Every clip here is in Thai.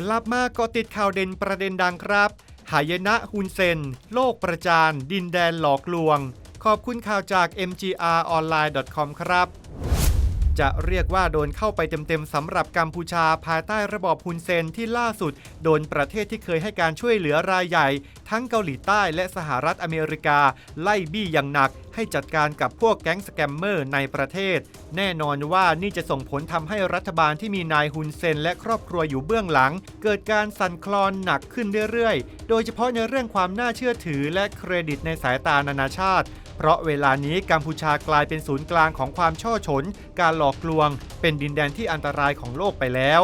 กลับมาก็ติดข่าวเด่นประเด็นดังครับหายนะฮุนเซน โลกประจาน ดินแดนหลอกลวง ขอบคุณข่าวจาก mgronline.com ครับ จะเรียกว่าโดนเข้าไปเต็มๆสำหรับกัมพูชาภายใต้ระบอบฮุนเซนที่ล่าสุด โดนประเทศที่เคยให้การช่วยเหลือรายใหญ่ ทั้งเกาหลีใต้และสหรัฐอเมริกา ไล่บี้อย่างหนัก ให้จัดการกับพวกแก๊งสแกมเมอร์ในประเทศ แน่นอนว่านี่จะส่งผลทำให้รัฐบาลที่มีนายฮุนเซนและครอบครัวอยู่เบื้องหลัง เกิดการสั่นคลอนหนักขึ้นเรื่อยๆ โดยเฉพาะในเรื่องความน่าเชื่อถือและเครดิตในสายตานานาชาติ เพราะเวลานี้กัมพูชากลายเป็นศูนย์กลางของความช่อฉน การหลอกลวง เป็นดินแดนที่อันตรายของโลกไปแล้ว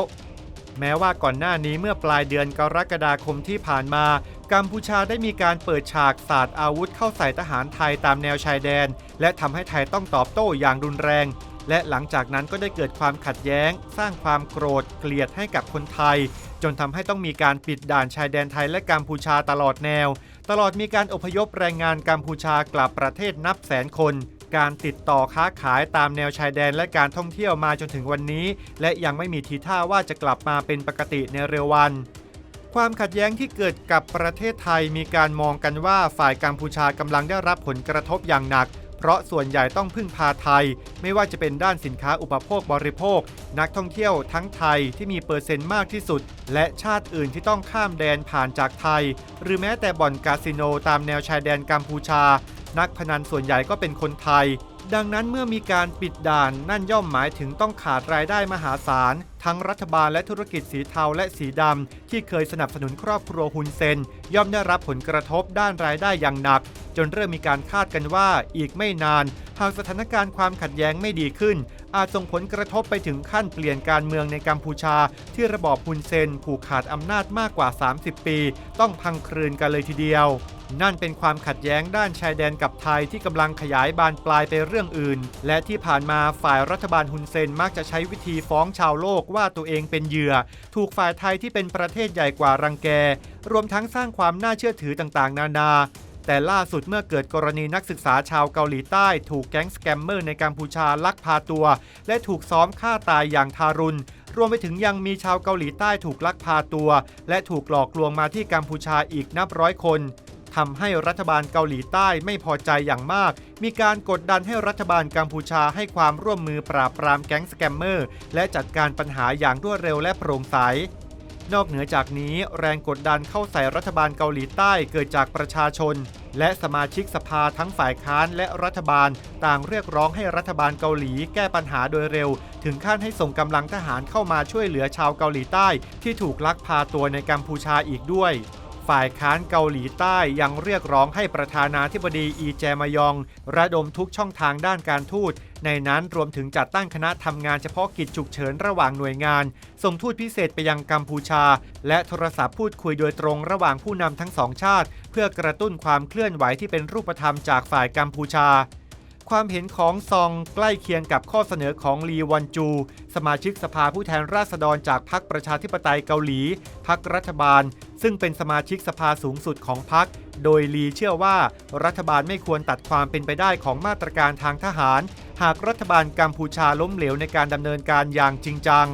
แม้ว่าก่อนหน้านี้เมื่อปลายเดือนกรกฎาคมที่ผ่านมา กัมพูชาได้มีการเปิดฉากสาดอาวุธเข้าใส่ทหารไทยตามแนวชายแดน และทำให้ไทยต้องตอบโต้อย่างรุนแรง และหลังจากนั้นก็ได้เกิดความขัดแย้ง สร้างความโกรธเกลียดให้กับคนไทย จนทำให้ต้องมีการปิดด่านชายแดนไทยและกัมพูชาตลอดแนว ตลอดมีการอพยพแรงงานกัมพูชากลับประเทศนับแสนคน การติดต่อค้าขายตามแนวชายแดนและการท่องเที่ยวมาจนถึงวันนี้ และยังไม่มีทีท่าว่าจะกลับมาเป็นปกติในเร็ววันความขัดแย้งที่เกิดกับประเทศไทยมีการมองกันว่าฝ่ายกัมพูชากำลังได้รับผลกระทบอย่างหนัก เพราะส่วนใหญ่ต้องพึ่งพาไทย ไม่ว่าจะเป็นด้านสินค้าอุปโภคบริโภค นักท่องเที่ยวทั้งไทยที่มีเปอร์เซ็นต์มากที่สุด และชาติอื่นที่ต้องข้ามแดนผ่านจากไทย หรือแม้แต่บ่อนคาสิโนตามแนวชายแดนกัมพูชา นักพนันส่วนใหญ่ก็เป็นคนไทย ดังนั้นเมื่อมีการปิดด่านนั่นย่อมหมายถึงต้องขาดรายได้มหาศาล ทั้งรัฐบาลและธุรกิจสีเทาและสีดำ ที่เคยสนับสนุนครอบครัวฮุนเซน ย่อมได้รับผลกระทบด้านรายได้อย่างหนัก จนเริ่มมีการคาดกันว่าอีกไม่นาน หากสถานการณ์ความขัดแย้งไม่ดีขึ้น อาจส่งผลกระทบไปถึงขั้นเปลี่ยนการเมืองในกัมพูชา ที่ระบอบฮุนเซนผูกขาดอำนาจมากกว่า 30 ปี ต้องพังคลืนกันเลยทีเดียว นั่นเป็นความขัดแย้งด้านชายแดนกับไทยที่กำลังขยายบานปลายไปเรื่องอื่น และที่ผ่านมาฝ่ายรัฐบาลฮุนเซนมักจะใช้วิธีฟ้องชาวโลกว่าตัวเองเป็นเหยื่อ ถูกฝ่ายไทยที่เป็นประเทศใหญ่กว่ารังแก รวมทั้งสร้างความน่าเชื่อถือต่างๆ นานา แต่ล่าสุดเมื่อเกิดกรณีนักศึกษาชาวเกาหลีใต้ถูกแก๊งสแกมเมอร์ในกัมพูชาลักพาตัว และถูกซ้อมฆ่าตายอย่างทารุณ รวมไปถึงยังมีชาวเกาหลีใต้ถูกลักพาตัว และถูกหลอกลวงมาที่กัมพูชาอีกนับร้อยคนทำให้รัฐบาลเกาหลีใต้ไม่พอใจอย่างมาก มีการกดดันให้รัฐบาลกัมพูชาให้ความร่วมมือปราบปรามแก๊งสแกมเมอร์ และจัดการปัญหาอย่างรวดเร็วและโปร่งใส นอกเหนือจากนี้แรงกดดันเข้าใส่รัฐบาลเกาหลีใต้เกิดจากประชาชน และสมาชิกสภาทั้งฝ่ายค้านและรัฐบาล ต่างเรียกร้องให้รัฐบาลเกาหลีแก้ปัญหาโดยเร็ว ถึงขั้นให้ส่งกำลังทหารเข้ามาช่วยเหลือชาวเกาหลีใต้ ที่ถูกลักพาตัวในกัมพูชาอีกด้วยฝ่ายค้านเกาหลีใต้ยังเรียกร้องให้ประธานาธิบดีอีแจมยอง ระดมทุกช่องทางด้านการทูต ในนั้นรวมถึงจัดตั้งคณะทำงานเฉพาะกิจฉุกเฉินระหว่างหน่วยงาน ส่งทูตพิเศษไปยังกัมพูชา และโทรศัพท์พูดคุยโดยตรงระหว่างผู้นำทั้งสองชาติ เพื่อกระตุ้นความเคลื่อนไหวที่เป็นรูปธรรมจากฝ่ายกัมพูชา ความเห็นของซองใกล้เคียงกับข้อเสนอของลีวันจู สมาชิกสภาผู้แทนราษฎรจากพรรคประชาธิปไตยเกาหลีพรรครัฐบาล ซึ่งเป็นสมาชิกสภาสูงสุดของพรรคโดยลีเชื่อว่ารัฐบาลไม่ควรตัดความเป็นไปได้ของมาตรการทางทหาร หากรัฐบาลกัมพูชาล้มเหลวในการดำเนินการอย่างจริงจัง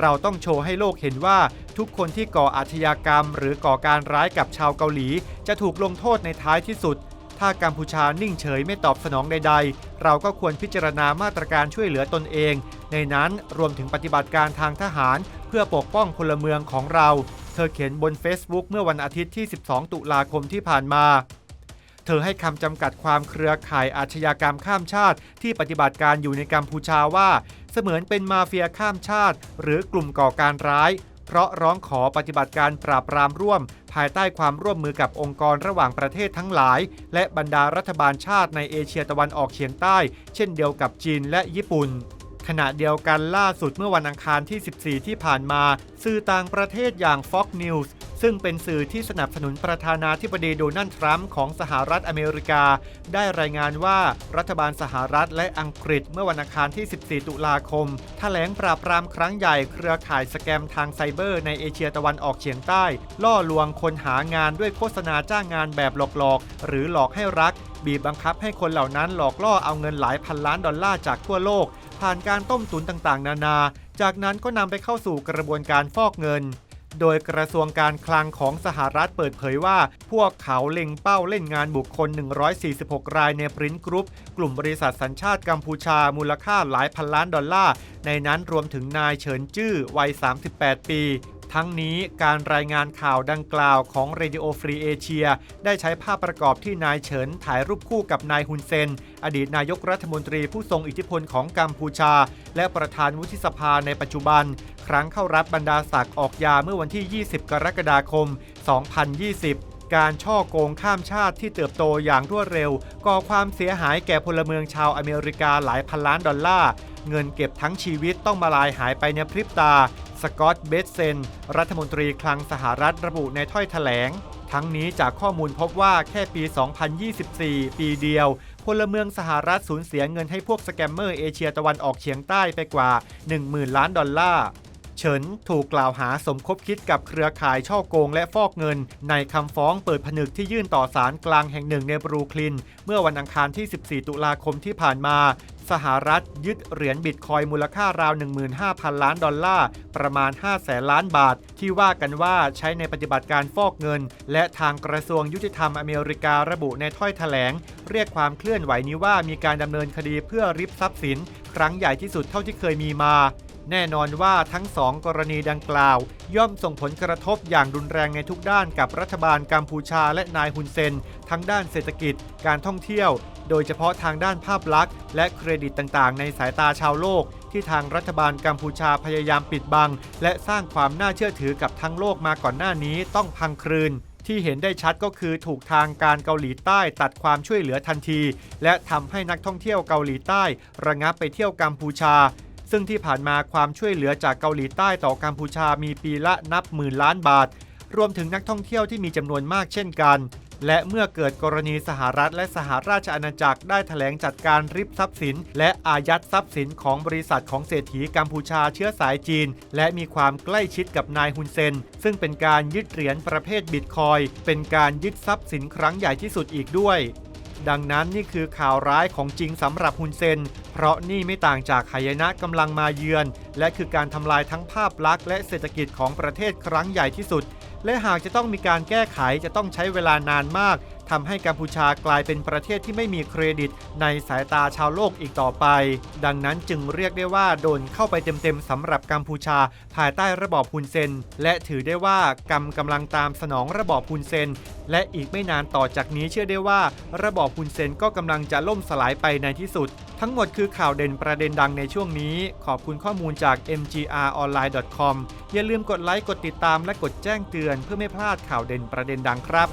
เราต้องโชว์ให้โลกเห็นว่าทุกคนที่ก่ออาชญากรรม หรือก่อการร้ายกับชาวเกาหลี จะถูกลงโทษในท้ายที่สุด ถ้ากัมพูชานิ่งเฉยไม่ตอบสนองใด ๆ เราก็ควรพิจารณามาตรการช่วยเหลือตนเอง ในนั้นรวมถึงปฏิบัติการทางทหาร เพื่อปกป้องพลเมืองของเรา เธอเขียนบน Facebook เมื่อวันอาทิตย์ที่ 12 ตุลาคมที่ผ่านมาเธอให้คำจำกัดความเครือข่ายอาชญากรรมข้ามชาติ ที่ปฏิบัติการอยู่ในกัมพูชาว่า เสมือนเป็นมาเฟียข้ามชาติ หรือกลุ่มก่อการร้าย เพราะร้องขอปฏิบัติการปราบปรามร่วมภายใต้ความร่วมมือกับองค์กรระหว่างประเทศทั้งหลาย และบรรดารัฐบาลชาติในเอเชียตะวันออกเฉียงใต้ เช่นเดียวกับจีนและญี่ปุ่นขณะเดียวกันล่าสุดเมื่อวันอังคารที่ 14 ที่ผ่านมา สื่อต่างประเทศอย่าง Fox News ซึ่งเป็นสื่อที่สนับสนุนประธานาธิบดีโดนัลด์ทรัมป์ของสหรัฐอเมริกา ได้รายงานว่ารัฐบาลสหรัฐและอังกฤษเมื่อวันอังคารที่ 14 ตุลาคมแถลงปราบปรามครั้งใหญ่เครือข่ายสแกมทางไซเบอร์ในเอเชียตะวันออกเฉียงใต้ ล่อลวงคนหางานด้วยโฆษณาจ้างงานแบบหลอกๆ หรือหลอกให้รัก บีบบังคับให้คนเหล่านั้นหลอกล่อเอาเงินหลายพันล้านดอลลาร์จากทั่วโลก ผ่านการต้มตุ๋นต่างๆ นานา จากนั้นก็นำไปเข้าสู่กระบวนการฟอกเงิน โดยกระทรวงการคลังของสหรัฐเปิดเผยว่า พวกเขาเล็งเป้าเล่นงานบุคคล 146 รายในปริ้นกรุ๊ป กลุ่มบริษัทสัญชาติกัมพูชามูลค่าหลายพันล้านดอลลาร์ ในนั้นรวมถึงนายเฉินจื้อวัย 38 ปี ทั้งนี้การรายงานข่าวดังกล่าวของ Radio Free Asia ได้ใช้ภาพประกอบที่นายเฉินถ่ายรูปคู่กับนายฮุนเซน อดีตนายกรัฐมนตรีผู้ทรงอิทธิพลของกัมพูชา และประธานวุฒิสภาในปัจจุบัน ครั้งเข้ารับบรรดาศักดิ์ออกยาเมื่อวันที่ 20 กรกฎาคม 2020การช่อโกงข้ามชาติที่เติบโตอย่างรวดเร็ว ก่อความเสียหายแก่พลเมืองชาวอเมริกาหลายพันล้านดอลลาร์ เงินเก็บทั้งชีวิตต้องมาลายหายไปในพริบตา สกอตต์เบสเซน รัฐมนตรีคลังสหรัฐระบุในถ้อยแถลง ทั้งนี้จากข้อมูลพบว่าแค่ปี 2024 ปีเดียว พลเมืองสหรัฐสูญเสียเงินให้พวกสแกมเมอร์เอเชียตะวันออกเฉียงใต้ไปกว่า 10,000 ล้านดอลลาร์ เฉินถูกกล่าวหาสมคบคิดกับเครือข่ายช่อโกงและฟอกเงิน ในคำฟ้องเปิดผนึกที่ยื่นต่อศาลกลางแห่งหนึ่งในบรูคลิน เมื่อวันอังคารที่ 14 ตุลาคมที่ผ่านมา สหรัฐยึดเหรียญบิตคอยน์มูลค่าราว 15,000 ล้านดอลลาร์ ประมาณ 5 แสนล้านบาท ที่ว่ากันว่าใช้ในปฏิบัติการฟอกเงิน และทางกระทรวงยุติธรรมอเมริการะบุในถ้อยแถลง เรียกความเคลื่อนไหวนี้ว่ามีการดำเนินคดีเพื่อริบทรัพย์สิน ครั้งใหญ่ที่สุดเท่าที่เคยมีมา แน่นอนว่าทั้งสองกรณีดังกล่าว ย่อมส่งผลกระทบอย่างรุนแรงในทุกด้านกับรัฐบาลกัมพูชาและนายฮุนเซน ทั้งด้านเศรษฐกิจ การท่องเที่ยว โดยเฉพาะทางด้านภาพลักษณ์ และเครดิตต่างๆ ในสายตาชาวโลก ที่ทางรัฐบาลกัมพูชาพยายามปิดบัง และสร้างความน่าเชื่อถือกับทั้งโลกมาก่อนหน้านี้ต้องพังคลืนที่เห็นได้ชัดก็คือถูกทางการเกาหลีใต้ตัดความช่วยเหลือทันที และทำให้นักท่องเที่ยวเกาหลีใต้ ระงับไปเที่ยวกัมพูชา ซึ่งที่ผ่านมาความช่วยเหลือจากเกาหลีใต้ต่อกัมพูชามีปีละนับหมื่นล้านบาท รวมถึงนักท่องเที่ยวที่มีจำนวนมากเช่นกัน และเมื่อเกิดกรณีสหรัฐและสหราชอาณาจักรได้แถลงจัดการริบทรัพย์สิน และอายัดทรัพย์สินของบริษัทของเศรษฐีกัมพูชาเชื้อสายจีน และมีความใกล้ชิดกับนายฮุนเซน ซึ่งเป็นการยึดเหรียญประเภทบิตคอยเป็นการยึดทรัพย์สินครั้งใหญ่ที่สุดอีกด้วย ดังนั้นนี่คือข่าวร้ายของจริงสำหรับฮุนเซน เพราะนี่ไม่ต่างจากหายนะกำลังมาเยือน และคือการทำลายทั้งภาพลักษณ์และเศรษฐกิจของประเทศครั้งใหญ่ที่สุด และหากจะต้องมีการแก้ไขจะต้องใช้เวลานานมาก ทำให้กัมพูชากลายเป็นประเทศที่ไม่มีเครดิตในสายตาชาวโลกอีกต่อไป ดังนั้นจึงเรียกได้ว่าโดนเข้าไปเต็มๆสำหรับกัมพูชา ภายใต้ระบอบฮุนเซน และถือได้ว่ากรรมกำลังตามสนองระบอบฮุนเซน และอีกไม่นานต่อจากนี้เชื่อได้ว่า ระบอบฮุนเซนก็กำลังจะล่มสลายไปในที่สุด ทั้งหมดคือข่าวเด่นประเด็นดังในช่วงนี้ ขอบคุณข้อมูลจาก mgronline.com อย่าลืมกดไลค์กดติดตามและกดแจ้งเตือนเพื่อไม่พลาดข่าวเด่นประเด็นดังครับ